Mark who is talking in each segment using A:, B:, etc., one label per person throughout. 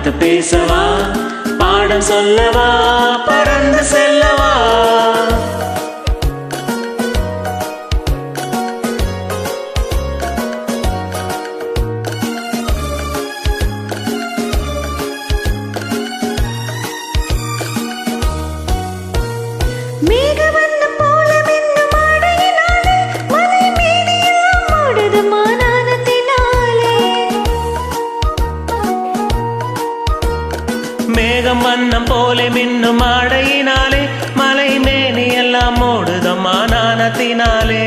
A: பார்த்து பேசவா பாடம் சொல்லவா பறந்து செல்லவா? மேகம் வண்ணம் போல மின்னும் ஆடையினாலே மலை மேனி எல்லாம் மூடுதம்மா நாணத்தினாலே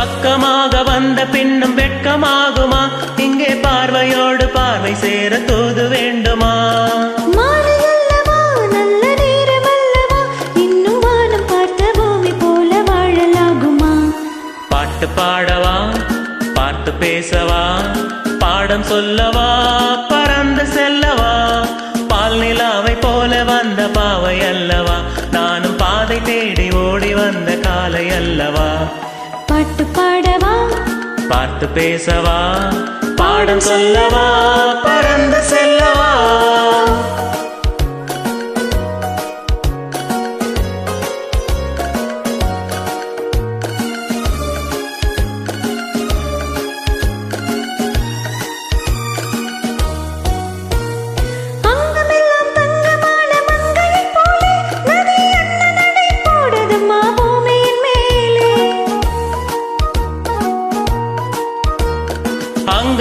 B: பக்கமாக வந்த பின்னும் வெட்கமாகுமா? இங்கே பார்வையோடு பார்வை சேர தூது
A: பாட்டு பாடவா பார்த்து பேசவா பாடம் சொல்லவா பறந்து செல்லவா? பால் நிலாவை போல வந்த பாவை அல்லவா? நானும் பாதை தேடி ஓடி வந்த காலை அல்லவா?
B: பாட்டு பாடவா?
A: பார்த்து பேசவா பாடம் சொல்லவா பறந்து செல்லவா?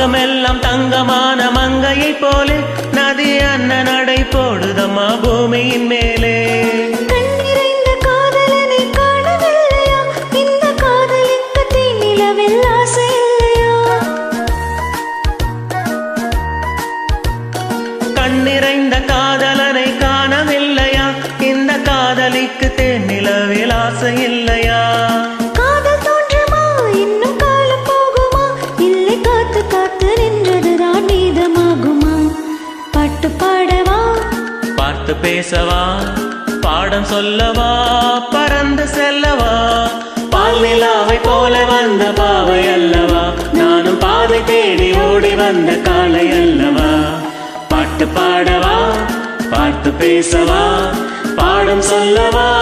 B: அங்கமெல்லாம் தங்கமான
A: மங்கையை போலே நதி அண்ண நடை போடுதம்மா பூமியின் மேலே.
B: கண்ணிறைந்த காதலனை காணவில்லையா? இந்த காதலிக்கு
A: தென்னிலவில் ஆசை இல்லையா?
B: பாட்டு பாடவா?
A: பார்த்து பேசவா? பாடம் சொல்லவா? பறந்து செல்லவா? பால் நிலாவை போல வந்த பாவை அல்லவா? நானும் பாதை தேடி ஓடி வந்த காலை அல்லவா? பாட்டு பாடவா? பார்த்து பேசவா? பாடம் சொல்லவா?